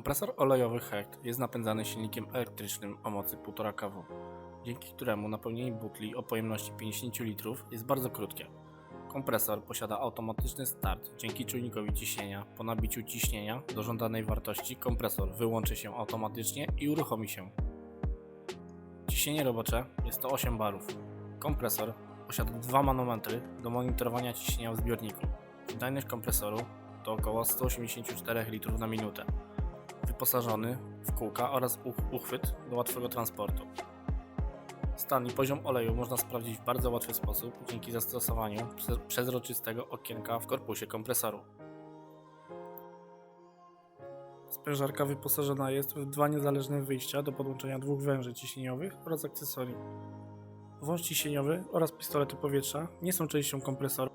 Kompresor olejowy HECT jest napędzany silnikiem elektrycznym o mocy 1,5 kW, dzięki któremu napełnienie butli o pojemności 50 litrów jest bardzo krótkie. Kompresor posiada automatyczny start dzięki czujnikowi ciśnienia. Po nabiciu ciśnienia do żądanej wartości kompresor wyłączy się automatycznie i uruchomi się. Ciśnienie robocze jest to 8 barów. Kompresor posiada dwa manometry do monitorowania ciśnienia w zbiorniku. Wydajność kompresoru to około 184 litrów na minutę. Wyposażony w kółka oraz uch- uchwyt do łatwego transportu. Stan i poziom oleju można sprawdzić w bardzo łatwy sposób dzięki zastosowaniu prze- przezroczystego okienka w korpusie kompresoru. Sprężarka wyposażona jest w dwa niezależne wyjścia do podłączenia dwóch węży ciśnieniowych oraz akcesorii. Wąż ciśnieniowy oraz pistolety powietrza nie są częścią kompresoru,